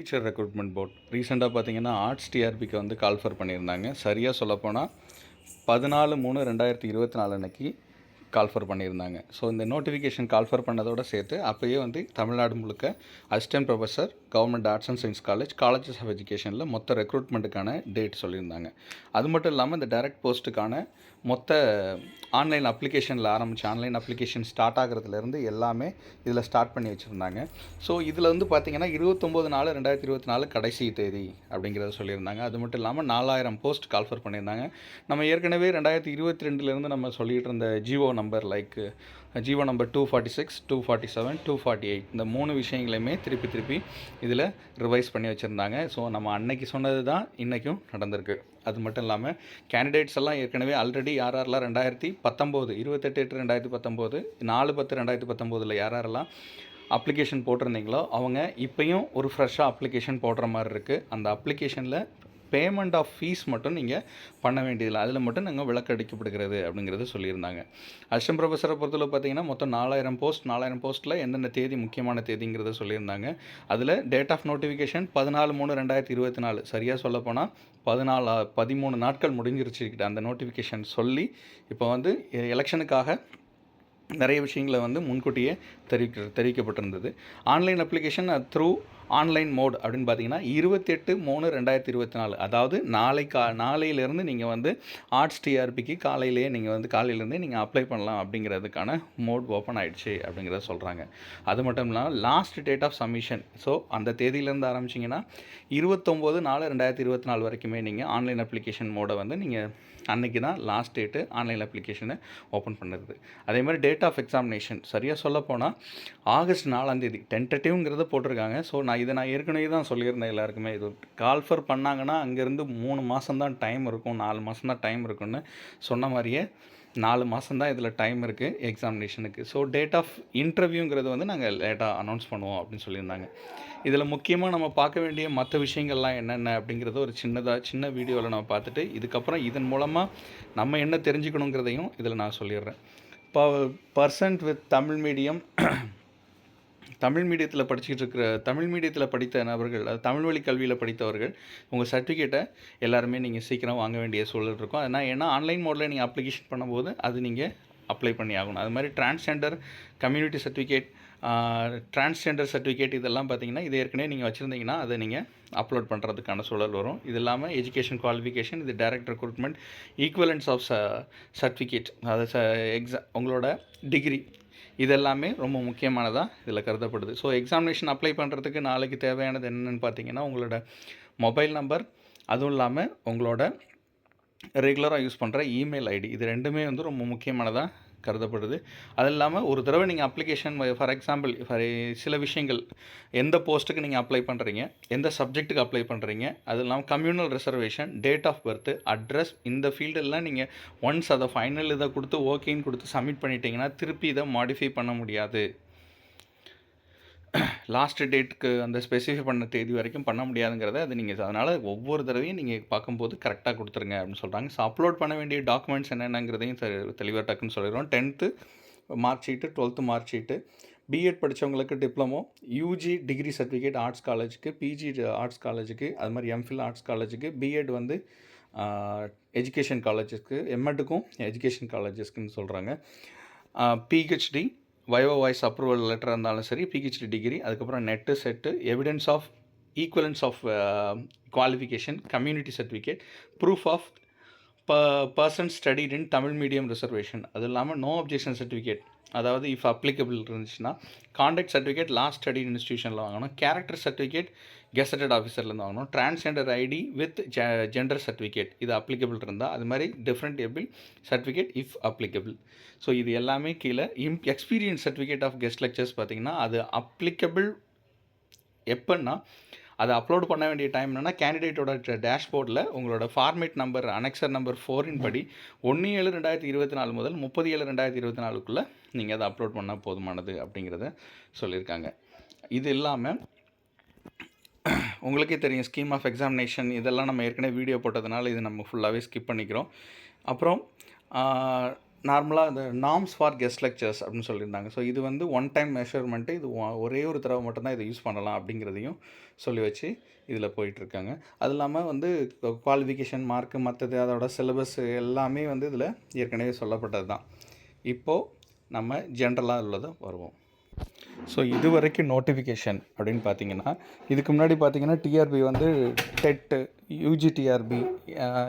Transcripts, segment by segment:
Teacher recruitment board ரீசெண்டாக பார்த்தீங்கன்னா arts டிஆர்பிக்கு வந்து கால்ஃபர் பண்ணியிருந்தாங்க. சரியாக சொல்லப்போனால் பதினாலு மூணு ரெண்டாயிரத்தி இருபத்தி நாலு அன்னைக்கு கால்ஃபர் பண்ணியிருந்தாங்க. ஸோ இந்த நோட்டிஃபிகேஷன் கால்ஃபர் பண்ணதோட சேர்த்து அப்போயே வந்து தமிழ்நாடு முழுக்க assistant professor government arts and science college colleges of எஜுகேஷனில் மொத்த ரெக்ரூட்மெண்ட்டுக்கான டேட் சொல்லியிருந்தாங்க. அது மட்டும் இல்லாமல் இந்த டைரக்ட் போஸ்ட்டுக்கான மொத்த ஆன்லைன் அப்ளிகேஷனில் ஆரம்பித்த ஆன்லைன் அப்ளிகேஷன் ஸ்டார்ட் ஆகிறதுலேருந்து எல்லாமே இதில் ஸ்டார்ட் பண்ணி வச்சுருந்தாங்க. ஸோ இதில் வந்து பார்த்திங்கன்னா இருபத்தொம்போது நாலு ரெண்டாயிரத்தி இருபத்தி நாலு கடைசி தேதி அப்படிங்கிறத சொல்லியிருந்தாங்க. அது மட்டும் இல்லாமல் நாலாயிரம் போஸ்ட் கால்ஃபர் பண்ணியிருந்தாங்க. நம்ம ஏற்கனவே ரெண்டாயிரத்தி இருபத்தி ரெண்டுலேருந்து நம்ம சொல்லிகிட்டு இருந்த Jio number like G O number two forty six two forty seven two forty eight இந்த மூணு விஷயங்களையுமே திருப்பி திருப்பி இதில் ரிவைஸ் பண்ணி வச்சுருந்தாங்க. ஸோ நம்ம அன்னைக்கு சொன்னது தான் இன்றைக்கும் நடந்திருக்கு. அது மட்டும் இல்லாமல் கேண்டிடேட்ஸ் எல்லாம் ஏற்கனவே ஆல்ரெடி யார் யாரெல்லாம் ரெண்டாயிரத்தி பத்தொம்போது இருபத்தெட்டு எட்டு ரெண்டாயிரத்தி பத்தொம்போது நாலு பத்து ரெண்டாயிரத்தி பத்தொம்போதில் யார் யாரெல்லாம் அப்ளிகேஷன் போட்டிருந்தீங்களோ அவங்க இப்போயும் ஒரு ஃப்ரெஷ்ஷாக அப்ளிகேஷன் போடுற மாதிரி இருக்குது அந்த அப்ளிகேஷனில் பேமெண்ட் ஆஃப் ஃபீஸ் மட்டும் நீங்கள் பண்ண வேண்டியதில்லை. அதில் மட்டும் நாங்கள் விளக்கடிக்கப்படுகிறது அப்படிங்கிறது சொல்லியிருந்தாங்க. அஷ்டம் ப்ரொஃபஸரை பொறுத்தவரை பார்த்தீங்கன்னா மொத்தம் நாலாயிரம் போஸ்ட் நாலாயிரம் போஸ்ட்டில் எந்தெந்த தேதி முக்கியமான தேதிங்கிறத சொல்லியிருந்தாங்க. அதில் டேட் ஆஃப் நோட்டிஃபிகேஷன் பதினாலு மூணு ரெண்டாயிரத்தி இருபத்தி நாலு. சரியாக சொல்லப்போனால் பதினாலு பதிமூணு நாட்கள் முடிஞ்சிருச்சுக்கிட்ட அந்த நோட்டிஃபிகேஷன் சொல்லி இப்போ வந்து எலெக்ஷனுக்காக நிறைய விஷயங்களை வந்து முன்கூட்டியே தெரிவிக்க தெரிவிக்கப்பட்டிருந்தது. Online application through online mode அப்படின்னு பார்த்தீங்கன்னா இருபத்தெட்டு மூணு ரெண்டாயிரத்தி இருபத்தி நாலு அதாவது நாளை கா நாளையிலேருந்து நீங்கள் வந்து ஆர்ட்ஸ் டிஆர்பிக்கு காலையிலேயே நீங்கள் வந்து காலையிலேருந்தே நீங்கள் அப்ளை பண்ணலாம் அப்படிங்கிறதுக்கான மோட் ஓப்பன் ஆகிடுச்சு அப்படிங்கிறத சொல்கிறாங்க அது மட்டும் இல்லாமல் last date of submission so அந்த தேதியிலேருந்து ஆரம்பிச்சிங்கன்னா இருபத்தொம்போது நாலு ரெண்டாயிரத்தி இருபத்தி நாலு வரைக்குமே நீங்கள் ஆன்லைன் அப்ளிகேஷன் மோடை வந்து நீங்கள் அன்றைக்கி தான் லாஸ்ட் டேட்டு ஆன்லைன் அப்ளிகேஷனை ஓப்பன் பண்ணுறது அதே மாதிரி டேட் ஆஃப் எக்ஸாமினேஷன் சரியாக சொல்ல போனால் ஆகஸ்ட் நாலாந்தேதி டென்டேட்டிவ்ங்கிறத போட்டிருக்காங்க. ஸோ நான் இதை நான் ஏற்கனவே தான் சொல்லியிருந்தேன் எல்லாருக்குமே. இது கால்ஃபர் பண்ணாங்கன்னா அங்கேருந்து மூணு மாதம் தான் டைம் இருக்கும் நாலு மாதம் தான் டைம் இருக்கும்னு சொன்ன மாதிரியே நாலு மாதம் தான் இதில் டைம் இருக்குது எக்ஸாமினேஷனுக்கு ஸோ டேட் ஆஃப் இன்டர்வியூங்கிறது வந்து நாங்கள் லேட்டாக அனௌன்ஸ் பண்ணுவோம் அப்படின்னு சொல்லியிருந்தாங்க. இதில் முக்கியமாக நம்ம பார்க்க வேண்டிய மற்ற விஷயங்கள்லாம் என்னென்ன அப்படிங்கிறத ஒரு சின்னதாக சின்ன வீடியோவில் நம்ம பார்த்துட்டு இதுக்கப்புறம் இதன் மூலமாக நம்ம என்ன தெரிஞ்சுக்கணுங்கிறதையும் இதில் நான் சொல்லிடுறேன். இப்போ person with Tamil medium Tamil மீடியத்தில் படிச்சுக்கிட்டு இருக்கிற தமிழ் மீடியத்தில் படித்த நபர்கள் அது தமிழ் வழி கல்வியில் படித்தவர்கள் உங்கள் சர்டிஃபிகேட்டை எல்லாருமே நீங்கள் சீக்கிரம் வாங்க வேண்டிய சூழல் இருக்கும். அதனால் ஏன்னா ஆன்லைன் மோடில் நீங்கள் அப்ளிகேஷன் பண்ணும்போது அது நீங்கள் அப்ளை பண்ணி ஆகணும். அது மாதிரி transgender community certificate transgender certificate இதெல்லாம் பார்த்தீங்கன்னா இது ஏற்கனவே நீங்கள் வச்சுருந்தீங்கன்னா அதை நீங்கள் அப்லோட் பண்ணுறதுக்கான சூழல் வரும். இது இல்லாமல் எஜுகேஷன் குவாலிஃபிகேஷன் இது direct recruitment equivalence of certificate அது ச எக்ஸா உங்களோட டிகிரி இதெல்லாமே ரொம்ப முக்கியமானதாக இதில் கருதப்படுது. ஸோ எக்ஸாமினேஷன் அப்ளை பண்ணுறதுக்கு நாளைக்கு தேவையானது என்னென்னு பார்த்தீங்கன்னா உங்களோட மொபைல் நம்பர் அதுவும் இல்லாமல் உங்களோட ரெகுலராக யூஸ் பண்ணுற இமெயில் ஐடி இது ரெண்டுமே வந்து ரொம்ப முக்கியமானதாக கருதப்படுது. அது இல்லாமல் ஒரு தடவை நீங்கள் அப்ளிகேஷன் ஃபார் எக்ஸாம்பிள் ஃபார் சில விஷயங்கள் எந்த போஸ்ட்டுக்கு நீங்கள் அப்ளை பண்ணுறீங்க எந்த சப்ஜெக்ட்டுக்கு அப்ளை பண்ணுறீங்க அது இல்லாமல் communal reservation date of birth address இந்த ஃபீல்டெல்லாம் நீங்கள் ஒன்ஸ் அதை ஃபைனல் இதை கொடுத்து ஓகேன்னு கொடுத்து சப்மிட் பண்ணிட்டீங்கன்னா திருப்பி இதை மாடிஃபை பண்ண முடியாது. லாஸ்ட் டேட்டுக்கு அந்த ஸ்பெசிஃபை பண்ண தேதி வரைக்கும் பண்ண முடியாதுங்கிறத அது நீங்கள் அதனால் ஒவ்வொரு தடவையும் நீங்கள் பார்க்கும்போது கரெக்டாக கொடுத்துருங்க அப்படின்னு சொல்கிறாங்க ஸோ அப்லோட் பண்ண வேண்டிய டாக்குமெண்ட்ஸ் என்னென்னங்கிறதையும் தெளிவாக டக்குன்னு சொல்லிடுறோம். Tenth mark sheet twelfth mark sheet B Ed படித்தவங்களுக்கு diploma UG degree certificate arts காலேஜுக்கு பிஜி ஆர்ட்ஸ் காலேஜுக்கு அது மாதிரி எம்ஃபில் ஆர்ட்ஸ் காலேஜுக்கு பிஎட் வந்து எஜுகேஷன் காலேஜஸ்க்கு எம்எட்டுக்கும் எஜுகேஷன் காலேஜஸ்க்குன்னு சொல்கிறாங்க PhD viva voce approval letter இருந்தாலும் சரி பிஹெச்டி டிகிரி அதுக்கப்புறம் NET SET evidence of equivalence of qualification community certificate proof of ப person studied in Tamil medium reservation அது இல்லாமல் நோ அப்ஜெக்ஷன் சர்டிஃபிகேட் அதாவது இஃப் அப்ளிகபிள் இருந்துச்சுன்னா கான்டாக்ட் சர்டிஃபிகேட் லாஸ்ட் ஸ்டடி இன்ஸ்டியூஷனில் வாங்கணும். கேரக்டர் சர்டிஃபிகேட் கெசட்டட் ஆஃபீஸர்லேருந்து வாங்கணும். Transgender ID with gender certificate இது அப்ளிகபிள் இருந்தால் அது மாதிரி different able certificate if applicable so இது எல்லாமே கீழே இம் experience certificate of guest lectures பார்த்திங்கன்னா அது அப்ளிகபிள் எப்போன்னா அதை அப்லோட் பண்ண வேண்டிய டைம் என்னென்னா கேண்டிடேட்டோட டேஷ்போர்டில் உங்களோட ஃபார்மேட் நம்பர் அனெக்சர் நம்பர் ஃபோரின் படி ஒன்று ஏழு ரெண்டாயிரத்தி இருபத்தி நாலு முதல் முப்பது ஏழு ரெண்டாயிரத்தி இருபத்தி நாலுக்குள்ளே நீங்கள் அதை அப்லோட் பண்ணால் போதுமானது அப்படிங்கிறத சொல்லியிருக்காங்க. இது இல்லாமல் உங்களுக்கே தெரியும் ஸ்கீம் ஆஃப் எக்ஸாமினேஷன் இதெல்லாம் நம்ம ஏற்கனவே வீடியோ போட்டதுனால இது நம்ம ஃபுல்லாகவே ஸ்கிப் பண்ணிக்கிறோம். அப்புறம் நார்மலாக இந்த நாம்ஸ் ஃபார் கெஸ்ட் லெக்சர்ஸ் அப்படின்னு சொல்லியிருந்தாங்க. ஸோ இது வந்து ஒன் டைம் மெஷர்மெண்ட்டு இது ஒ- ஒரே ஒரு தடவை மட்டும்தான் இதை யூஸ் பண்ணலாம் அப்படிங்கிறதையும் சொல்லி வச்சு இதில் போயிட்டுருக்காங்க. அது இல்லாமல் வந்து குவாலிஃபிகேஷன் மார்க்கு மற்றது அதோட சிலபஸ் எல்லாமே வந்து இதில் ஏற்கனவே சொல்லப்பட்டது தான் இப்போது நம்ம ஜென்ரலாக உள்ளதை வருவோம். ஸோ இது வரைக்கும் நோட்டிஃபிகேஷன் அப்படின்னு பார்த்தீங்கன்னா இதுக்கு முன்னாடி பார்த்தீங்கன்னா டிஆர்பி வந்து டெட்டு யூஜி டிஆர்பி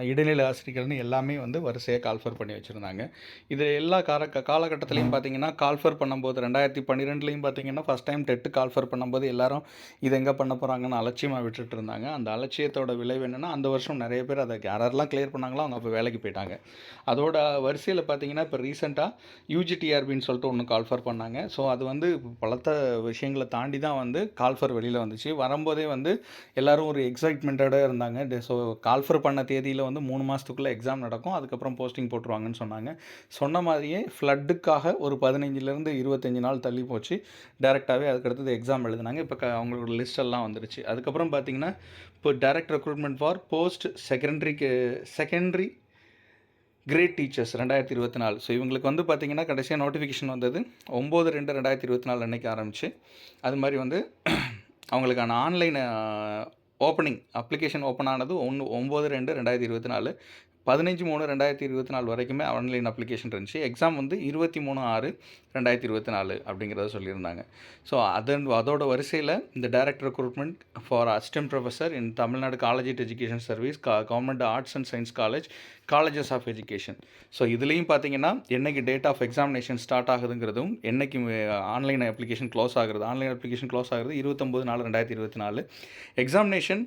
இடைநிலை ஆசிரியர்கள்னு எல்லாமே வந்து வரிசையாக கால்ஃபர் பண்ணி வச்சுருந்தாங்க. இது எல்லா கால காலகட்டத்திலையும் பார்த்தீங்கன்னா கால்ஃபர் பண்ணும்போது ரெண்டாயிரத்தி பன்னிரெண்டுலேயும் பார்த்தீங்கன்னா ஃபஸ்ட் டைம் டெட்டு கால்ஃபர் பண்ணும்போது எல்லாரும் இது எங்கே பண்ண போகிறாங்கன்னு அலட்சியமாக விட்டுட்டு இருந்தாங்க. அந்த அலட்சியத்தோட விளைவு என்னென்னா அந்த வருஷம் நிறைய பேர் அதை யாரெல்லாம் கிளியர் பண்ணாங்களோ அவங்க அப்போ வேலைக்கு போயிட்டாங்க. அதோட வரிசையில் பார்த்தீங்கன்னா இப்போ ரீசெண்டாக யூஜிடிஆர்பின்னு சொல்லிட்டு ஒன்று கால்ஃபர் பண்ணாங்க. ஸோ அது வந்து பலத்த விஷயங்களை தாண்டி தான் வந்து கால்ஃபர் வெளியில் வந்துச்சு. வரும்போதே வந்து எல்லாரும் ஒரு எக்ஸைட்மெண்ட்டோட இருந்தாங்க. ஸோ கால்ஃபர் பண்ண தேதியில் வந்து மூணு மாதத்துக்குள்ளே எக்ஸாம் நடக்கும். அதுக்கப்புறம் போஸ்டிங் போட்டுருவாங்கன்னு சொன்னாங்க. சொன்ன மாதிரியே ஃப்ளட்டுக்காக ஒரு பதினஞ்சுலேருந்து இருபத்தஞ்சி நாள் தள்ளி போச்சு. டேரெக்டாகவே அதுக்கடுத்தது எக்ஸாம் எழுதினாங்க. இப்போ க- அவங்களோட லிஸ்ட் எல்லாம் வந்துருச்சு. அதுக்கப்புறம் பார்த்திங்கன்னா இப்போ டைரக்ட் ரெக்ரூட்மெண்ட் ஃபார் போஸ்ட் செகண்டரிக்கு செகண்டரி கிரேட் டீச்சர்ஸ் ரெண்டாயிரத்தி இருபத்தி நாலு. ஸோ இவங்களுக்கு வந்து பார்த்திங்கன்னா கடைசியாக நோட்டிஃபிகேஷன் வந்தது ஒம்பது ரெண்டு ரெண்டாயிரத்தி இருபத்தி நாலு அன்றைக்கி ஆரம்பிச்சு. அது மாதிரி வந்து அவங்களுக்கான ஆன்லைன் ஓப்பனிங் அப்ளிகேஷன் ஓப்பன் ஆனது ஒன்று ஒம்பது ரெண்டு ரெண்டாயிரத்தி இருபத்தி நாலு. பதினஞ்சு மூணு ரெண்டாயிரத்தி இருபத்தி நாலு வரைக்குமே ஆன்லைன் அப்ளிகேஷன் இருந்துச்சு. எக்ஸாம் வந்து இருபத்தி மூணு ஆறு ரெண்டாயிரத்தி இருபத்தி நாலு அப்படிங்கிறத சொல்லியிருந்தாங்க. ஸோ அதன் அதோட வரிசையில் இந்த direct recruitment for assistant professor in Tamil Nadu college education service government arts and science college colleges of education so இதுலேயும் பார்த்தீங்கன்னா என்னைக்கு டேட் ஆஃப் எக்ஸாமினேஷன் ஸ்டார்ட் ஆகுதுங்கிறதும் என்னைக்கு ஆன்லைன் அப்ளிகேஷன் க்ளோஸ் ஆகுறது ஆன்லைன் அப்ளிகேஷன் க்ளோஸ் ஆகுறது இருபத்தொம்போது நாலு ரெண்டாயிரத்தி இருபத்தி நாலு. எக்ஸாமினேஷன்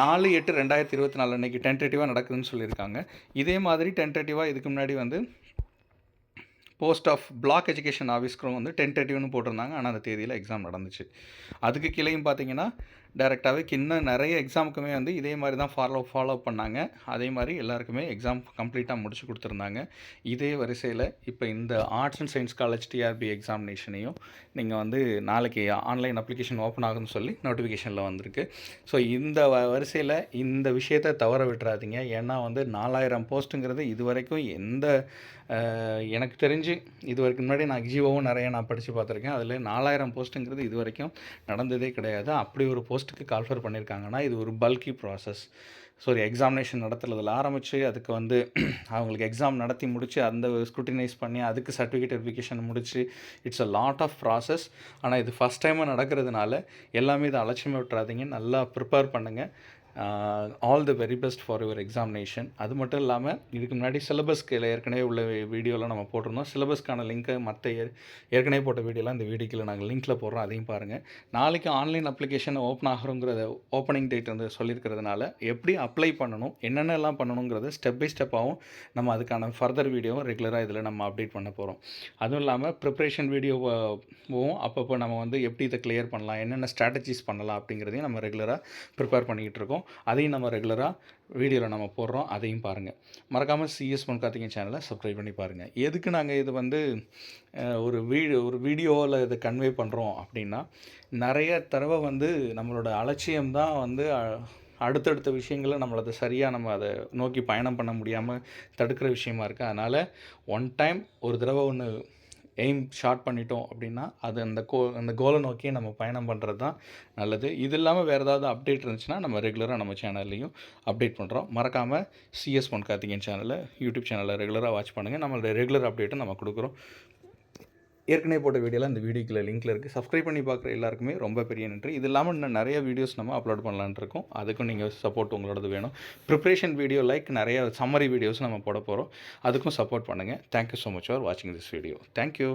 நாலு எட்டு ரெண்டாயிரத்தி இருபத்தி நாலு அன்னைக்கு டென்டேட்டிவாக நடக்குதுன்னு சொல்லியிருக்காங்க. இதே மாதிரி டென்டேட்டிவாக இதுக்கு முன்னாடி வந்து போஸ்ட் ஆஃப் பிளாக் எஜுகேஷன் ஆஃபீஸ்க்கும் வந்து டென்டேட்டிவ்னு போட்டிருந்தாங்க. ஆனால் அந்த தேதியில் எக்ஸாம் நடந்துச்சு. அதுக்கு கீழேயும் பார்த்தீங்கன்னா டைரெக்டாகவே இன்னும் நிறைய எக்ஸாமுக்குமே வந்து இதே மாதிரி தான் ஃபாலோ ஃபாலோ பண்ணாங்க. அதே மாதிரி எல்லாருக்குமே எக்ஸாம் கம்ப்ளீட்டாக முடிச்சு கொடுத்துருந்தாங்க. இதே வரிசையில் இப்போ இந்த arts and science college TRB எக்ஸாமினேஷனையும் நீங்கள் வந்து நாளைக்கு ஆன்லைன் அப்ளிகேஷன் ஓப்பன் ஆகும்னு சொல்லி நோட்டிஃபிகேஷனில் வந்திருக்கு. ஸோ இந்த வ வரிசையில் இந்த விஷயத்தை தவற விட்டுறாதீங்க. ஏன்னா வந்து நாலாயிரம் போஸ்ட்டுங்கிறது இது வரைக்கும் எந்த எனக்கு தெரிஞ்சு இது வரைக்கும் முன்னாடி நான் ஜிஓவும் நிறைய நான் படித்து பார்த்துருக்கேன். அதில் நாலாயிரம் போஸ்ட்டுங்கிறது இது வரைக்கும் நடந்ததே கிடையாது. அப்படி ஒரு போஸ்ட்டுக்கு கால்ஃபர் பண்ணியிருக்காங்கன்னா இது ஒரு பல்கி ப்ராசஸ் சாரி எக்ஸாமினேஷன் நடத்துறதுல ஆரம்பித்து அதுக்கு வந்து அவங்களுக்கு எக்ஸாம் நடத்தி முடித்து அந்த ஸ்க்ரூட்டினைஸ் பண்ணி அதுக்கு சர்டிஃபிகேட் வெரிஃபிகேஷன் முடித்து it's a lot of process ஆனால் இது ஃபஸ்ட் டைமாக நடக்கிறதுனால எல்லாமே இதை அலட்சியமாக விட்டுறாதீங்க. நல்லா ப்ரிப்பேர் பண்ணுங்கள் all the very best for your examination அது மட்டும் இல்லாமல் இதுக்கு முன்னாடி சிலபஸ்க்கு ஏற்கனவே உள்ள வீடியோலாம் நம்ம போட்டிருந்தோம். சிலபஸ்க்கான லிங்க்கை மற்ற ஏற்கனவே போட்ட வீடியோலாம் இந்த வீடியோக்கில் நாங்கள் லிங்க்கில் போடுறோம். அதையும் பாருங்கள் நாளைக்கு ஆன்லைன் அப்ளிகேஷன் ஓப்பன் ஆகிறோங்கிறத ஓப்பனிங் டேட் வந்து சொல்லியிருக்கிறதுனால எப்படி அப்ளை பண்ணணும் என்னென்னலாம் பண்ணணுங்கிறத ஸ்டெப் பை ஸ்டெப்பாகவும் நம்ம அதுக்கான ஃபர்தர் வீடியோவும் ரெகுலராக இதில் நம்ம அப்டேட் பண்ண போகிறோம் அதுவும் இல்லாமல் ப்ரிப்ரேஷன் வீடியோவும் அப்பப்போ நம்ம வந்து எப்படி இதை கிளியர் பண்ணலாம் என்னென்ன ஸ்ட்ராட்டஜிஸ் பண்ணலாம் அப்படிங்கிறதையும் நம்ம ரெகுலராக ப்ரிப்பேர் பண்ணிக்கிட்டு இருக்கோம். அதையும் நம்ம ரெகுலராக வீடியோவில் நம்ம போடுறோம் அதையும் பாருங்கள் மறக்காமல் சிஎஸ் பொன் கார்த்திகை சேனலை சப்ஸ்கிரைப் பண்ணி பாருங்கள் எதுக்கு நாங்கள் இது வந்து ஒரு வீடியோ ஒரு வீடியோவில் இதை கன்வே பண்ணுறோம் அப்படின்னா நிறைய தடவை வந்து நம்மளோட அலட்சியம் தான் வந்து அடுத்தடுத்த விஷயங்களை நம்மளை அதை சரியாக நம்ம அதை நோக்கி பயணம் பண்ண முடியாமல் தடுக்கிற விஷயமா இருக்குது அதனால் ஒன் டைம் ஒரு தடவை ஒன்று எய்ம் ஷார்ட் பண்ணிட்டோம் அப்படின்னா அது அந்த கோ அந்த கோலை நோக்கியே நம்ம பயணம் பண்ணுறது தான் நல்லது. இது இல்லாமல் வேறு ஏதாவது அப்டேட் இருந்துச்சுன்னா நம்ம ரெகுலராக நம்ம சேனல்லையும் அப்டேட் பண்ணுறோம் மறக்காமல் சிஎஸ் பொன் கார்த்திகேயன் சேனலில் யூடியூப் சேனலில் ரெகுலராக வாட்ச் பண்ணுங்கள் நம்மளோட ரெகுலர் அப்டேட்டும் நம்ம கொடுக்குறோம். ஏற்கனவே போட்ட வீடியோலாம் இந்த வீடியோக்குள்ள லிங்க்கில் இருக்குது சப்ஸ்கிரைப் பண்ணி பார்க்குற எல்லாருக்குமே ரொம்ப பெரிய நன்றி. இது இல்லாமல் இன்னும் நிறைய வீடியோஸ் நம்ம அப்லோட் பண்ணலான்னு இருக்கோம். அதுக்கும் நீங்கள் சப்போர்ட் உங்களோடது வேணும். ப்ரிப்ரேஷன் வீடியோ லைக் நிறைய சம்மரி வீடியோஸ் நம்ம போட போகிறோம் அதுக்கும் சப்போர்ட் பண்ணுங்கள் thank you so much for வாட்சிங் திஸ் வீடியோ தேங்க்யூ